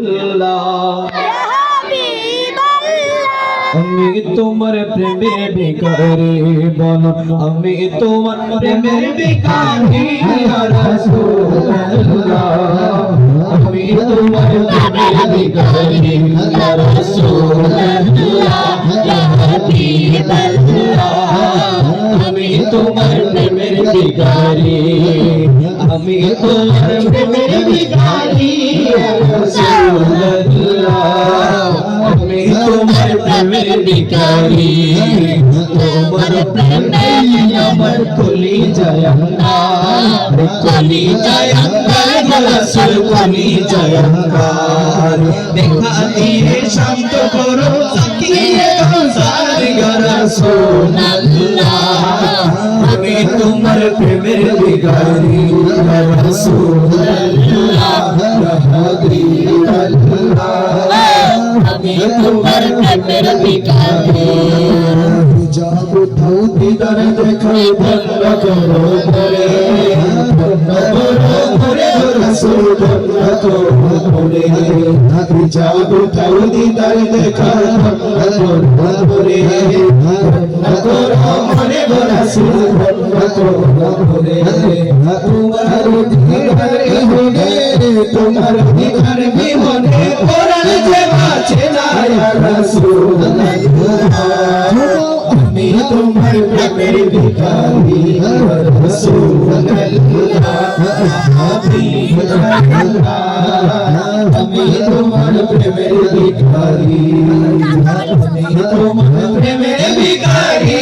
রাসূলুল্লাহ আমি তোমার প্রেমের ভিখারি বল আমি তোমার প্রেমের ভিখারি ইয়া রাসূলুল্লাহ। আমি তোমার প্রেমের ভিখারি ইয়া রাসূলুল্লাহ। ইয়া হাবিবাল্লাহ আমি তোমার প্রেমের ভিখারি। আমি তোমার প্রেমের ভিখারি ইয়া রাসূলুল্লাহ। আমি তোমার প্রেমের ভিখারি তোমার প্রেমে আমার কলি জয়ঙ্গার কলি জয়ঙ্গার রসুল শান্ত করো সাকিয়ে তোমার প্রেমের আমি তোমার প্রেমের ভিখারি যাব ধৌতি দরে বন্ধ করো করে যাব ধৌতি দরে দেখাই বন্ধ করো রসুল বন্ধ করো করে তোমার তোমার দিদার বিহনে কোরআন যে বাঁচে না রাসূলুল্লাহ আমি তোমার প্রেমের ভিখারি আমি তোমার প্রেমের ভিখারি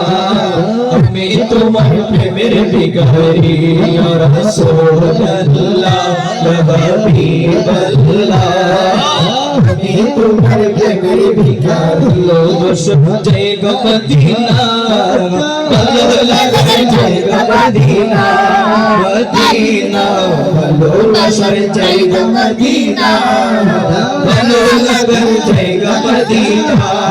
আমি তোমার প্রেমের ভিখারি জয় গো মদিনা ভালো লাগে জয় গো মদিনা মদিনা ভালো লাগে জয় গো মদিনা ভালো লাগে জয় গো মদিনা মদিনা ভালো লাগে জয়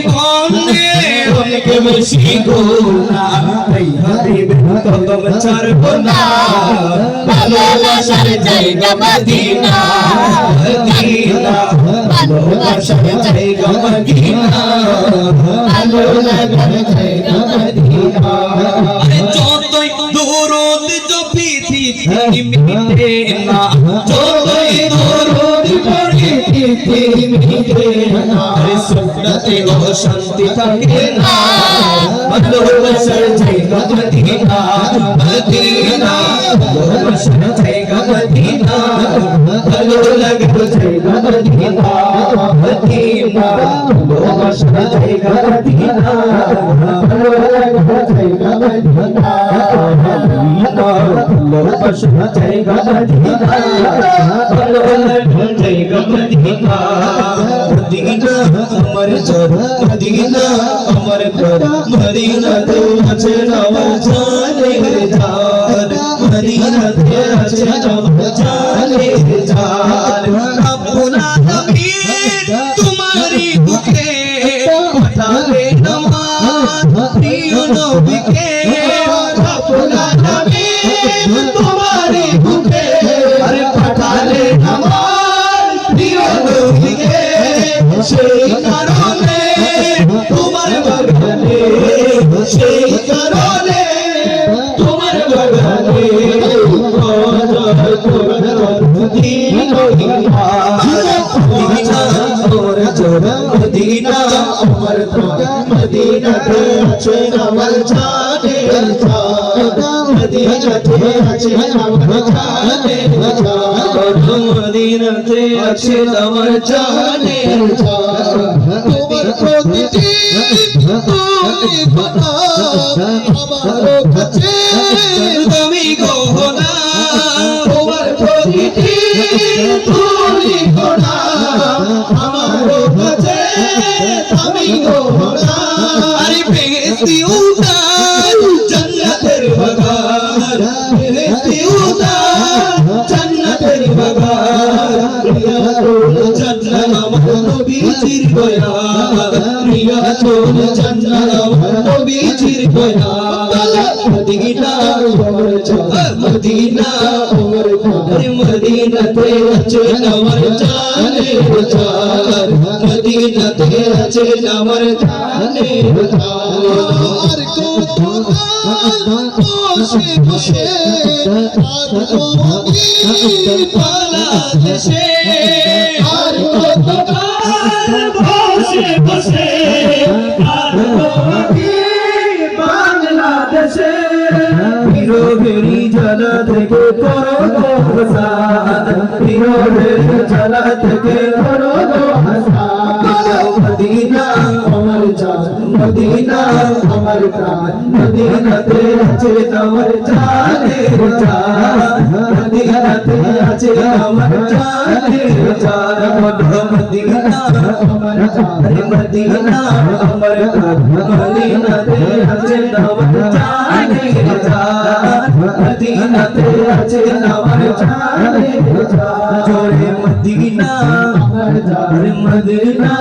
অনেক বেশি গোনা তাই হাবিবে কদম ছাড়বো না ভালোবাসার জায়গা মদিনা মদিনা ভালোবাসার জায়গা মদিনা ভালোবাসার জায়গা মদিনা যতই দূরত জপি মিটে না যতই দূরত পড়ি মিটে না সুন্নতে ও শান্তি থাকে না। ভালোবাসার জায়গা মদিনা মদিনা ভালোবাসার জায়গা মদিনা ভালো লাগে জায়গা মদিনা মদিনা ভালোবাসার জায়গা মদিনা ভালো লাগে জায়গা মদিনা ভালোবাসার জায়গা মদিনা ভালো লাগে জায়গা মদিনা মদিনা আমার জর মদিনা আমার ঘর মদিনা তে আছে নওয়াজ জানে জান মদিনা तुम्हारी दुखे अच्छा। बता दे अच्छा। तीनों के আমার মদিনাতে আছে আমার জান মদিনাতে আছে আমার জান মদিনাতে আছে আমার জানের তোমার প্রতিটি তুমি খোদা আমার কাছে তুমি গহনা তোমার প্রতিটি তুমি আমার গহনা আরে বেহেশতি উদার জান্নাতের বাগান। বেহেশতি উদার জান্নাতের বাগান। মদিনা মদিনাতে আছে আমার জানের জান মদিনাতে আছে আমার জানের জান আর কত বসে বসে আর কত পালা দেশে আর কত বসে বিরোধেরই জ্বালা থেকে করো হাসান। বিরোধেরই জ্বালা থেকে করো হাসান। মদিনা আমার প্রাণ মদিনাতে আছে আমার জানের জান মদিনাতে আছে আমার জানের জান মদিনা আমার জান মদিনা আমার প্রাণ মদিনাতে আছে আমার জানের জান মদিনাতে আছে আমার জানের জান জোরে মদিনা আমার জান মদিনা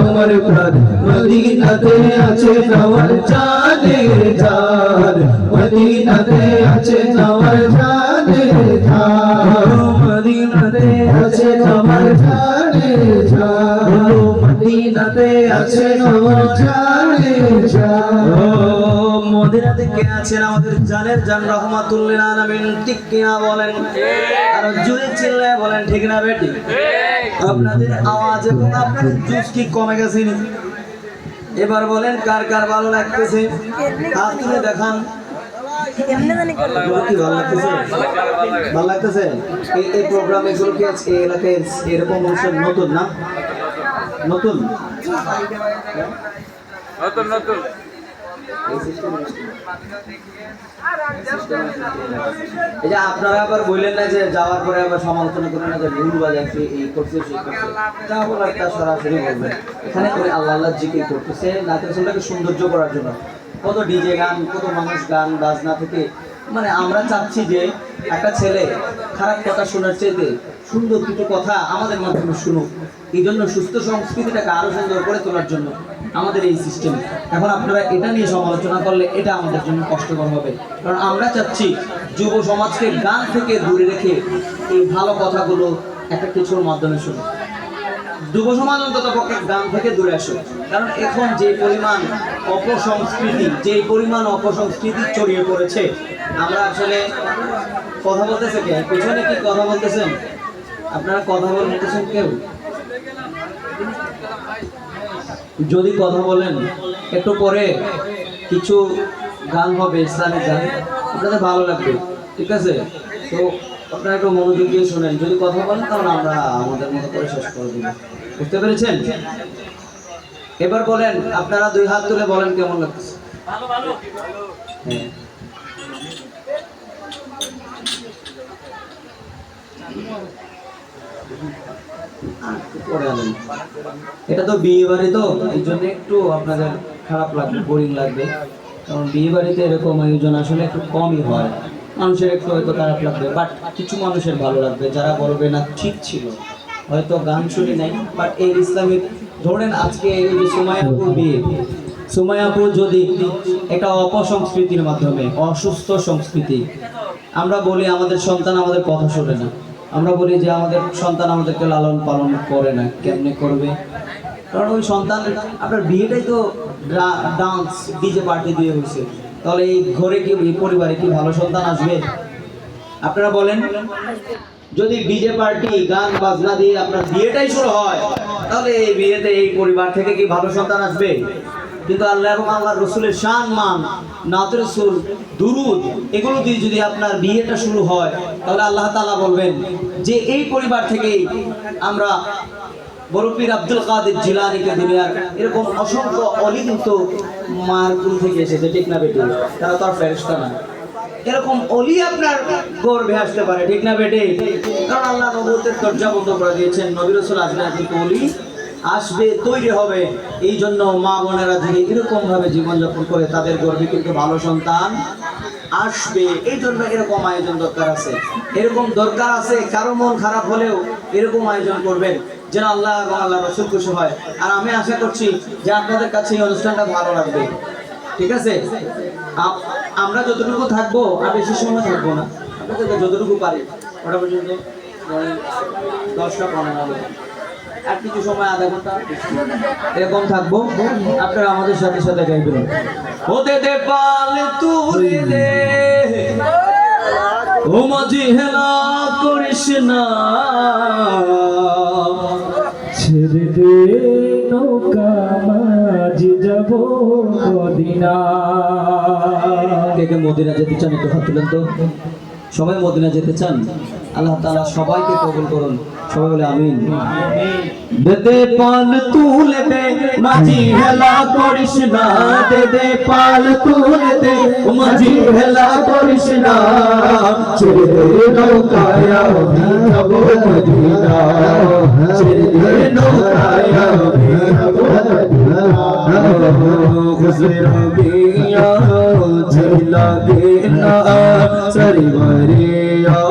আমার প্রাণ মদিনাতে আছে আমার জানের জান মদিনাতে আছে আমার জানের জান মদিনাতে আছে আমার জানের জান মদিনাতে আছে আমার জানের জান মদিনাতে কে আছেন আমাদের জানের জান রহমাতুল্লিল আলামিন ঠিক কিনা বলেন? আর জুড়ে চিল্লায় বলেন ঠিক না বেটি? আপনাদের আওয়াজ এবং আপনাদের জুস কি কমে গেছে? এবার বলেন কার কার ভালো লাগতেছে? হাত তুলে দেখান। ভালো লাগতেছে। ভালো লাগতেছে? এই এই প্রোগ্রাম এগুলো কি আজকে এলাকায় এরকম অনুষ্ঠান নতুন না? নতুন? নতুন নতুন। আপনারা আবার বললেন না যে যাওয়ার পরে আবার সমালোচনা না সরাসরি এখানে আল্লাহ আল্লাহ করতেছে সৌন্দর্য করার জন্য। কত ডিজে গান, কত মানুষ গান, বাজনা থেকে। মানে আমরা চাচ্ছি যে একটা ছেলে খারাপ কথা শোনার চাইতে সুন্দর কিছু কথা আমাদের মাধ্যমে শুনুক। এই জন্য সুস্থ সংস্কৃতিটাকে আরও সুন্দর করে তোলার জন্য আমাদের এই সিস্টেম এখন আপনারা এটা নিয়ে সমালোচনা করলে এটা আমাদের জন্য কষ্টকর হবে। কারণ আমরা চাচ্ছি যুব সমাজকে গান থেকে দূরে রেখে এই ভালো কথাগুলো একটা কিছুর মাধ্যমে শুনুক। যুব সমাজ অন্তত পক্ষে গান থেকে দূরে আসুক। কারণ এখন যে পরিমাণ অপসংস্কৃতি, যে পরিমাণ অপসংস্কৃতি ছড়িয়ে পড়েছে, আমরা আসলে কথা বলতেছে কে? পেছনে কি কথা বলতেছেন? আপনারা কথা বলতেছেন কেউ? যদি কথা বলেন একটু পরে কিছু গান হবে ইসলামিক গান আপনাদের ভালো লাগবে ঠিক আছে? তো আপনারা একটু মনোযোগ দিয়ে শোনেন যদি কথা বলেন তাহলে আমরা আমাদের মতো করে শেষ করে দিব। বুঝতে পেরেছেন? এবার বলেন আপনারা দুই হাত তুলে বলেন কেমন লাগতেছে? হ্যাঁ। এটা তো বিয়ে বাড়ি তো, এই জন্য একটু আপনাদের খারাপ লাগবে বোরিং লাগবে। কারণ বিয়ে বাড়িতে এরকম আয়োজন আসলে একটু কমই হয়। মানুষের একটু হয়তো খারাপ লাগবে বাট কিছু মানুষের ভালো লাগবে, যারা বলবে না ঠিক ছিল। হয়তো গান শুনি নাই বাট এই ইসলামিক ধরেন আজকে এই যে সুমায়াপুর বিয়ে সুমায়াপুর যদি এটা অপসংস্কৃতির মাধ্যমে, অসুস্থ সংস্কৃতি, আমরা বলি আমাদের সন্তান আমাদের কথা শোনে না। আমরা বলি যে আমাদের সন্তান আমাদেরকে লালন পালন করে না, কেমনে করবে? কারণ ওই সন্তান, আপনার বিয়েটাই তো ডান্স ডিজে পার্টি দিয়ে হয়েছে। তাহলে এই ঘরে কি, এই পরিবারে কি ভালো সন্তান আসবে? আপনারা বলেন, যদি ডিজে পার্টি গান, বাজনা দিয়ে আপনার বিয়েটাই শুরু হয়, তাহলে এই বিয়েতে এই পরিবার থেকে কি ভালো সন্তান আসবে? কিন্তু আল্লাহ এবং আল্লাহ রসুলের শান, মান, নাত রসুল, দুরুদ, এগুলো দিয়ে যদি আপনার বিয়েটা শুরু হয়, তাহলে আল্লাহ তাআলা বলবেন যে এই পরিবার থেকেই আমরা বরফির আব্দুল কাদের জিলানিকে দুনিয়ার এরকম অসংখ্য অলি কিন্তু মার থেকে এসেছে, ঠিক না বেটি? তারা তো আর ফেরেশতা না। এরকম অলি আপনার গর্ভে আসতে পারে, ঠিক না বেটে? কারণ আল্লাহ নবুতের দরজা বন্ধ করে দিয়েছেন, নবী রসুল আসবে কিন্তু অলি আসবে, তৈরি হবে। এই জন্য মা বোনেরা যদি এরকম ভাবে জীবনযাপন করে, তাদের গর্ভে কিন্তু ভালো সন্তান আসবে। এই জন্য এরকম আয়োজন দরকার আছে। এরকম দরকার আছে, কারও মন খারাপ হলেও এরকম আয়োজন করবেন। যেন আল্লাহ এবং আল্লাহ রসুল খুশি হয়। আর আমি আশা করছি যে আপনাদের কাছে এই অনুষ্ঠানটা ভালো লাগবে। ঠিক আছে? আমরা যতটুকু থাকব, আর বেশি সময় থাকব না। আপনাদের যতটুকু পারি পর্যন্ত দশটা পনেরো আর কিছু সময় আধা ঘণ্টা এরকম থাকব। আপনারা আমাদের সাথে সাথে গাইবেন। হতে দে পাল হেলা করিস না। ছেড়ে দে নৌকা, মাঝি যাব মদিনা। কে কে মদিনা যেতে চান একটু হাত তুলেন তো। সবাই মদিনা যেতে চান? আল্লাহ তাআলা সবাইকে কবুল করুন। সবাই বলে আমিন। দে পাল তুলে দে মাঝি হেলা করিস না। দে দে পাল তুলে দে মাঝি হেলা করিস না। ছেড়ে দে নৌকায় আমি যাব মদিনা। ছেড়ে দে নৌকায় আমি যাব মদিনা। গুজরা বিয়া ঝিলা দেনা সরিবরিয়া Yeah.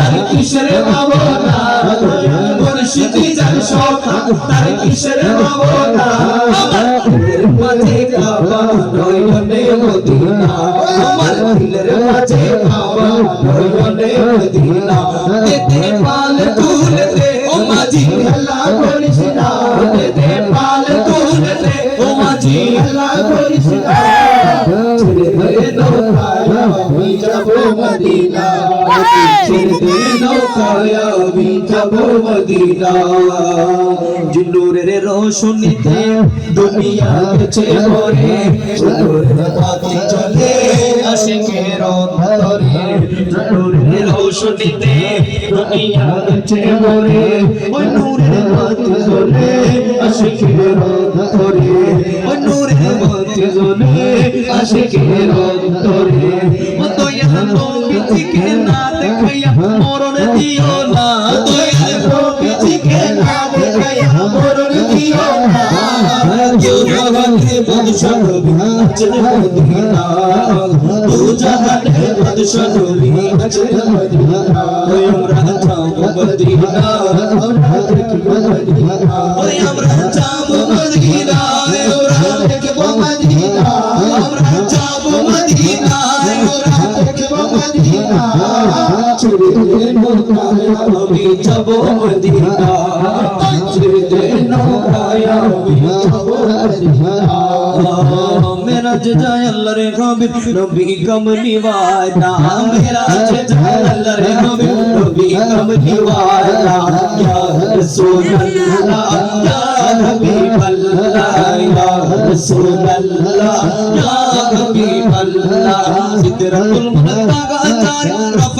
তার কিসের ভাবনা মুর্শিদি যার সখা তার কিসের ভাবনা আমার মাঝে কাবা নয়নে মদিনা আমার দিলের মাঝে কাবা নয়নে মদিনা তেতে পাল তুলে জিন্নুরের রোশনীতে দুনিয়া গেছে ভরে বাতি জ্বলে আশিকের অন্তরে জিন্নুরের রোশনীতে দুনিয়া গেছে ভরে ওই নূরের বাতি জ্বলে আশিকের অন্তরে ওই নূরের বাতি জ্বলে আশিকের অন্তরে। ও দয়াল নবীজিকে না দেখাইয়া মরণ দিও না। দয়াল নবীজিকে না দেখাইয়া মরণ দিও না। কেউ জগতে বাদশাহ নবী আছেন মদিনা দু জাহানে বাদশাহ নবী আছেন মদিনা আমরা যাব মদিনা আমরা দেখব মদিনা আমি যাব মদিনা। ছেড়ে নৌকায় আমি যাব মদিনা। মেরাজ যায় আল্লাহর হাবিব নবী কমলি ওয়ালা মেরাজ যায় আল্লাহর হাবিব নবী কমলি ওয়ালা ইয়া ইয়া হাবিবাল্লাহ, ইয়া ইয়া হাবিবাল্লাহ। সিদরাতুল মুনতাহা জারি রফ রফে গহতন সামান সিদরাতুল মুনতাহা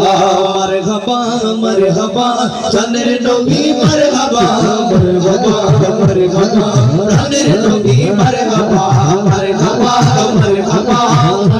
मरहबा मरहबा चंद्र नबी मरहबा मरहबा मरहबा चंद्र नबी मरहबा मरहबा मरहबा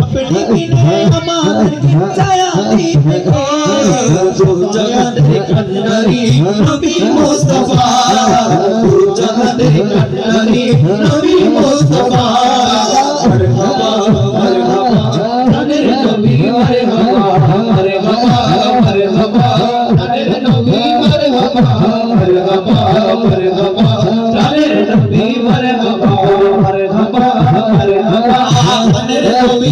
আপনি বিদে আমাদের ছায়া দিবে জগতের কন্নারি নবী মুস্তাফা জগতের কন্নারি নবী মুস্তাফা মারহাবা মারহাবা জানের নবী মারহাবা নবী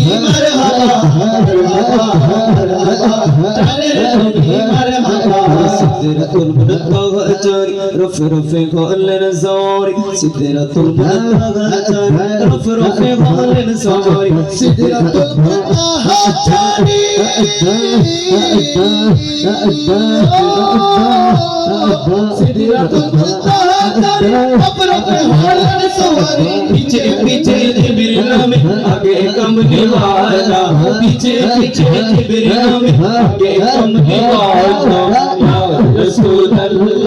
رفرف في ظل نزاري سدرة البلغة غتاني رفرف في ظل نزاري سدرة البلغة غتاني سدرة البلغة पीछे पीछे बिरला में आगे कमली वाला पीछे पीछे बिरला में आगे कमली वाला रसूल